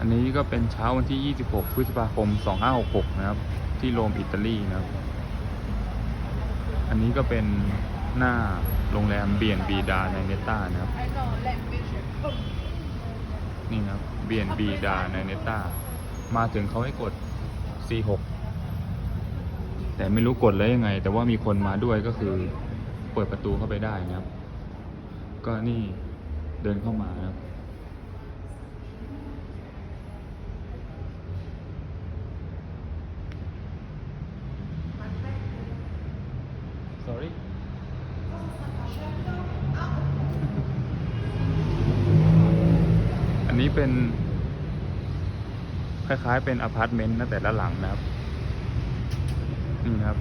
อันนี้ก็เป็นเช้าวันที่ 26 พฤษภาคม 2566 นะครับ ที่โรมอิตาลีนะครับ อันนี้ก็เป็นหน้าโรงแรมเบียนบีดาในเนต้านะครับนี่นะครับเบียนบีดาในเนต้ามาถึงเขาให้กด C6 แต่ไม่รู้กดแล้วยังไง แต่ว่ามีคนมาด้วยก็คือเปิดประตูเข้าไปได้นะครับ ก็นี่เดินเข้ามานะครับ sorry อั นี้เป็น คล้ายๆ เป็นอพาร์ตเมนต์นะแต่ละหลังนะครับ นี่ครับ